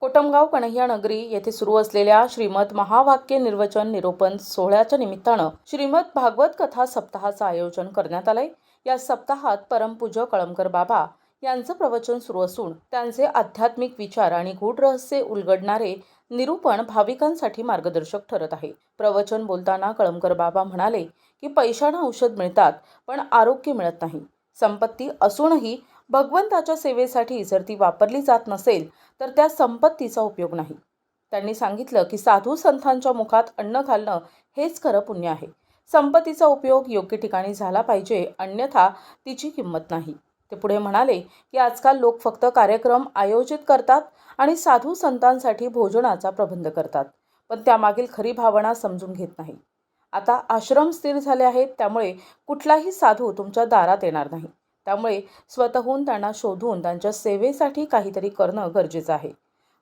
कोटमगाव कन्हैया नगरी येथे सुरू असलेल्या श्रीमद महावाक्य निर्वचन निरोपण सोहळ्याच्या निमित्तानं श्रीमद भागवत कथा सप्ताहाचं आयोजन करण्यात आलंय. या सप्ताहात परमपूज्य कळमकर बाबा यांचं प्रवचन सुरू असून त्यांचे आध्यात्मिक विचार आणि गूढ रहस्य उलगडणारे निरूपण भाविकांसाठी मार्गदर्शक ठरत आहे. प्रवचन बोलताना कळमकर बाबा म्हणाले की पैशानं औषध मिळतात पण आरोग्य मिळत नाही. संपत्ती असूनही भगवंताच्या सेवेसाठी जर ती वापरली जात नसेल तर त्या संपत्तीचा उपयोग नाही. त्यांनी सांगितलं की साधू संतांच्या मुखात अन्न घालणं हेच खरं पुण्य आहे. संपत्तीचा उपयोग योग्य ठिकाणी झाला पाहिजे अन्यथा तिची किंमत नाही. ते पुढे म्हणाले की आजकाल लोक फक्त कार्यक्रम आयोजित करतात आणि साधू संतांसाठी भोजनाचा प्रबंध करतात पण त्यामागील खरी भावना समजून घेत नाही. आता आश्रम स्थिर झाले आहेत त्यामुळे कुठलाही साधू तुमच्या दारात येणार नाही. त्यामुळे स्वतःहून त्यांना शोधून त्यांच्या सेवेसाठी काहीतरी करणं गरजेचं आहे.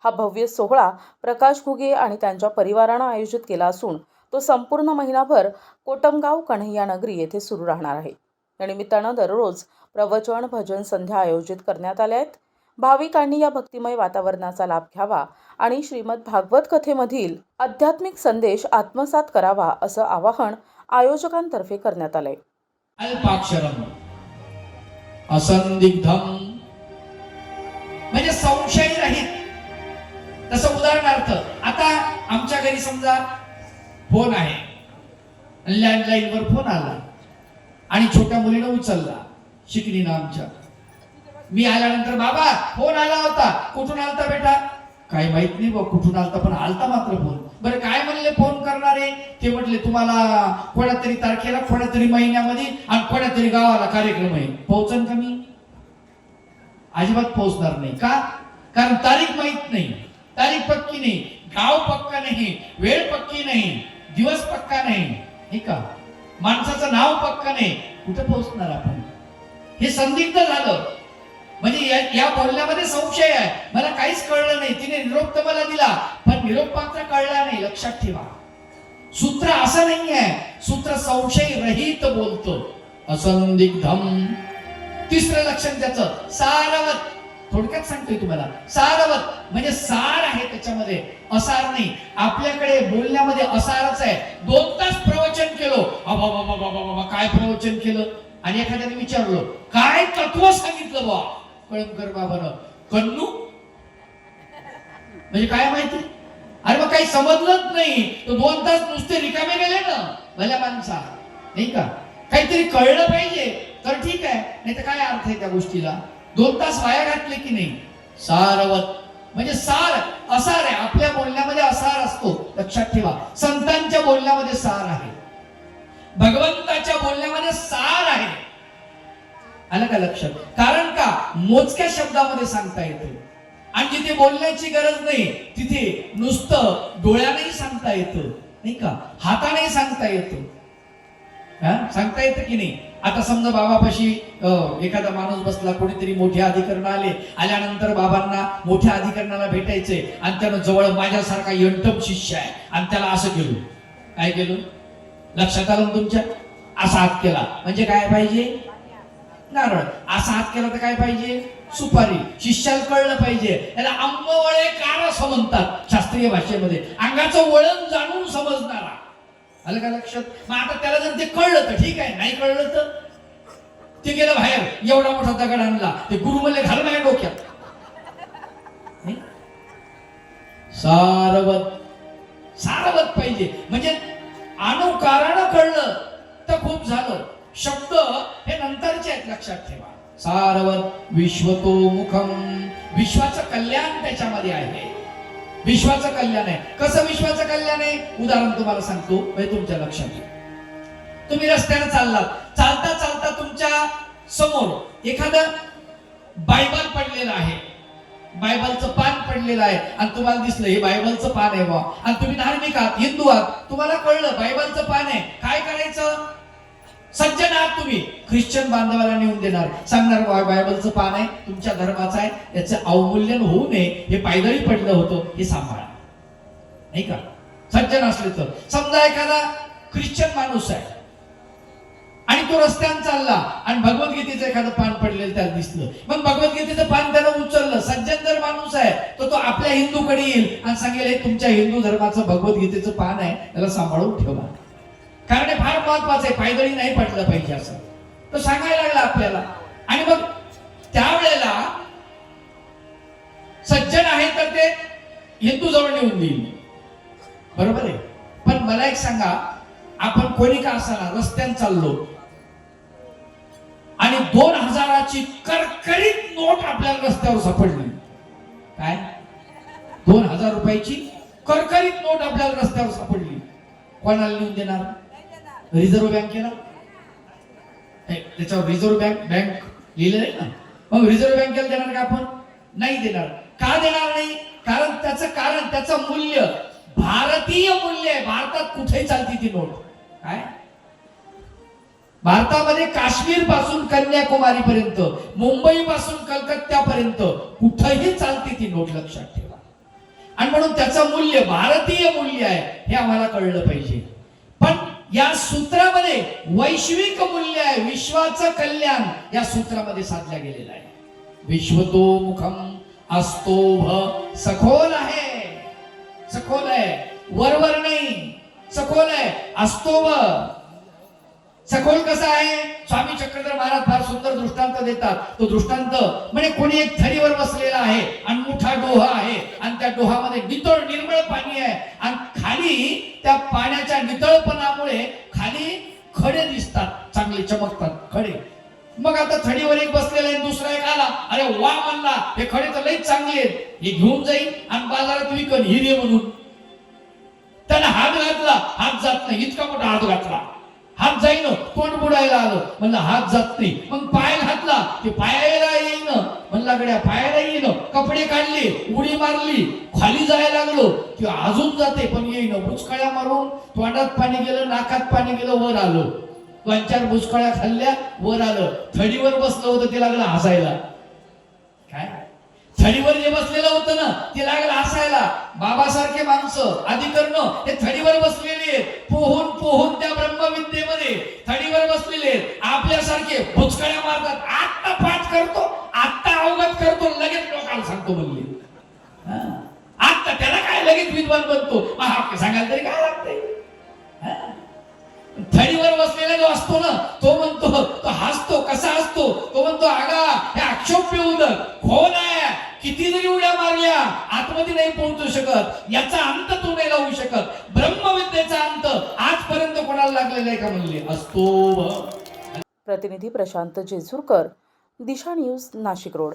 हा भव्य सोहळा प्रकाश घुगे आणि त्यांच्या परिवारानं आयोजित केला असून तो संपूर्ण महिनाभर कोटमगाव कन्हैया नगरी येथे सुरू राहणार आहे. या निमित्तानं दररोज प्रवचन भजन संध्या आयोजित करण्यात आल्या आहेत. भाविकांनी या भक्तिमय वातावरणाचा लाभ घ्यावा आणि श्रीमद भागवत कथेमधील आध्यात्मिक संदेश आत्मसात करावा असं आवाहन आयोजकांतर्फे करण्यात आलंय. अल्पाक्षरम असंदिग्धम। म्हणजे संशय रहित. तसं उदाहरणार्थ आता आमच्या घरी समजा फोन आहे. लँडलाईन वर फोन आला. आणि छोट्या मुलीनं उचलला. शिकलीनं आमच्या. मी आल्यानंतर बाबा फोन आला होता. कुठून आलता बेटा? काय माहीत नाही बा कुठून आलता पण आलता मात्र फोन. बरं काय म्हणले फोन करणारे? ते म्हटले तुम्हाला कोणातरी तरी तारखेला कोणातरी तरी महिन्यामध्ये आणि कोणातरी तरी गावाला कार्यक्रम आहे. पोहोचन का मी? अजिबात पोहोचणार नाही. का? कारण तारीख माहीत नाही. तारीख पक्की नाही. गाव पक्का नाही. वेळ पक्की नाही. दिवस पक्का नाही. हे का? माणसाचं नाव पक्का नाही. कुठे पोहोचणार आपण? हे संदिग्ध झालं. म्हणजे या, या बोलण्यामध्ये संशय आहे. मला काहीच कळलं नाही. तिने निरोप तर मला दिला पण निरोप मात्र कळला नाही. लक्षात ठेवा. सूत्र असं नाही आहे. सूत्र संशय रहित बोलतो. असंदिग्धम. तिसरं लक्षण त्याचं सारवत. थोडक्यात सांगतोय तुम्हाला. सारवत. म्हणजे सार आहे त्याच्यामध्ये. असार नाही. आपल्याकडे बोलण्यामध्ये असारच आहे. दोन तास प्रवचन केलो. अबा बाबा बाबा बाबा काय प्रवचन केलं? आणि एखाद्याने विचारलं काय तत्व सांगितलं बा कळमकर बाबानं. कन्नू? म्हणजे काय माहिती? अरे मग काही समजलंच नाही. तो दोन तास नुसते रिकामे गेले ना भल्या माणसा. नाही का? काहीतरी कळलं पाहिजे. तर ठीक आहे. नाही तर काय अर्थ आहे त्या गोष्टीला? दोन तास वाया घातले की नाही? सारवत. म्हणजे सार असार आहे. आपल्या बोलण्यामध्ये असार असतो. लक्षात ठेवा. संतांच्या बोलण्यामध्ये सार आहे. भगवंताच्या बोलण्यामध्ये आलं का लक्षात? कारण का? मोजक्या शब्दामध्ये सांगता येतो. आणि जिथे बोलण्याची गरज नाही तिथे नुसतं डोळ्यानेही सांगता येतं. नाही का? हातानेही सांगता येतं. सांगता येतं की नाही? आता समजा बाबापाशी एखादा माणूस बसला कोणीतरी मोठे अधिकरण आले आल्यानंतर बाबांना मोठ्या अधिकरणाला भेटायचे आणि त्यानं जवळ माझ्यासारखा यंटम शिष्य आहे आणि त्याला असं केलं. काय केलं? लक्षात आलं तुमच्या? असा हात केला. म्हणजे काय पाहिजे? नारळ असा हात केला तर काय पाहिजे? सुपारी. शिष्याला कळलं पाहिजे. याला आंबवळे कार असं म्हणतात शास्त्रीय भाषेमध्ये. अंगाचं वळण जाणून समजणारा. आलं का लक्षात? मग आता त्याला जर ते कळलं तर ठीक आहे. नाही कळलं तर? ते गेलं बाहेर. एवढा मोठा दगड आणला. ते गुरु घाल माझ्या डोक्यात. सारवत. सारवत पाहिजे. म्हणजे लक्षात ठेवा. सारवत विश्वतो मुखम विश्वाचं कल्याण त्याच्यामध्ये आहे. विश्वाचं कल्याण आहे. कसं विश्वाचं कल्याण आहे? उदाहरण तुम्हाला सांगतो तुमच्या लक्षात येईल तुम्ही रस्त्याने चाललात. चालता चालता तुमच्यासमोर एखादं बायबल पडलेलं आहे. बायबलचं पान पडलेलं आहे. आणि तुम्हाला दिसलं हे बायबलचं पान आहे बा आणि तुम्ही धार्मिक आहात हिंदू आहात. तुम्हाला कळलं बायबलचं पान आहे. काय करायचं? सज्जन आहात तुम्ही. ख्रिश्चन बांधवाला नेऊन देणार. सांगणार बायबलचं पान आहे तुमच्या धर्माचं आहे याचं अवमूल्यन होऊ नये. हे पायदळी पडलं होतं हे सांभाळा. नाही का? सज्जन असले तर. समजा एखादा ख्रिश्चन माणूस आहे आणि तो रस्त्याने चालला आणि भगवद्गीतेचं एखादं पान पडलेलं त्याला दिसलं. मग भगवद्गीतेचं पान त्यानं उचललं. सज्जन जर माणूस आहे तर तो आपल्या हिंदूकडे येईल आणि सांगेल हे तुमच्या हिंदू धर्माचं भगवद्गीतेचं पान आहे त्याला सांभाळून ठेवा. कारण हे फार महत्वाचं आहे. पायदळी नाही पडलं पाहिजे असं. तो सांगायला लागला आपल्याला. आणि मग त्यावेळेला सज्जन आहे तर ते हिंदू जवळ नेऊन देईल. बरोबर आहे? पण मला एक सांगा आपण कोणी का असाना रस्त्याने चाललो आणि दोन हजाराची करकरीत नोट आपल्याला रस्त्यावर सापडली. काय? दोन हजार रुपयाची करकरीत नोट आपल्याला रस्त्यावर सापडली. कोणाला लिहून देणार? रिझर्व्ह बँकेला त्याच्यावर रिझर्व्ह बँक बँक लिहिलेलं आहे ना. मग रिझर्व्ह बँकेला देणार का आपण? नाही देणार. का देणार नाही? कारण त्याचं कारण त्याचं मूल्य भारतीय मूल्य आहे. भारतात कुठेही चालती ती नोट? काय? भारतामध्ये काश्मीरपासून कन्याकुमारी पर्यंत मुंबई पासून कलकत्त्यापर्यंत कुठेही चालते ती नोट लक्षात ठेवा. आणि म्हणून त्याचं मूल्य भारतीय मूल्य आहे हे आम्हाला कळलं पाहिजे. या सूत्रामध्ये वैश्विक मूल्य आहे. विश्वाचं कल्याण या सूत्रामध्ये साधल्या गेलेलं आहे. विश्वतो मुखम असतो सखोल आहे. सखोल आहे. वरवर नाही. सखोल आहे. असतो सखोल कसा आहे? स्वामी चक्रधर महाराज फार सुंदर दृष्टांत देतात. तो दृष्टांत म्हणजे कोणी एक थरीवर बसलेला आहे आणि मोठा डोहा आहे आणि त्या डोहामध्ये नितळ निर्मळ पाणी आहे. आणि खाली त्या पाण्याच्या नितळपणामुळे खाली खडे दिसतात चांगले चमकतात खडे. मग आता थडीवर एक बसलेला आहे दुसरा एक आला. अरे वा म्हणला हे खडे तर लई चांगले आहेत. हे घेऊन जाईल आणि बाजारात विकन हिरे म्हणून. त्यानं हात घातला हात जात नाही इतका मोठा हात घातला. हात जाईन तोंड बुडायला आलं. म्हणलं हात जात नाही. मग पाय घातला ते पायाला येईन. म्हणला गड्या पायाला येईन. कपडे काढले उडी मारली खाली जायला लागलो. की अजून जाते पण येईन. बुचकळ्या मारून तोंडात पाणी गेलं नाकात पाणी गेलं वर आलं. दोन चार खाल्ल्या वर आलं. थडीवर बसलं होतं ते लागलं हसायला. काय? थडीवर जे बसलेलं होतं ना ते लागलं हसायला. बाबासारखे माणसं अधिकरण हे थडीवर बसलेले आहेत. पोहून पोहून त्या ब्रह्मविद्येमध्ये थडीवर बसलेले आहेत. आपल्यासारखे भुचकळ्या मारतात. आत्ता पाठ करतो आत्ता अवगत करतो लगेच लोकांना सांगतो म्हणले. आत्ता त्याला काय लगेच विद्वान बनतो? मग सांगायला तरी काय लागतंय? थडीवर बसलेला जो असतो ना तो म्हणतो तो हसतो कसा असतो तो म्हणतो आगा हे आक्षोप्य उदक खोल आहे किती जरी उड्या मारल्या आतमध्ये नाही पोहोचू शकत. याचा अंत तो नाही लावू शकत. ब्रह्मविद्येचा अंत आजपर्यंत कोणाला लागलेला आहे का म्हणले? असतो प्रतिनिधी प्रशांत जेसूरकर दिशा न्यूज नाशिक रोड.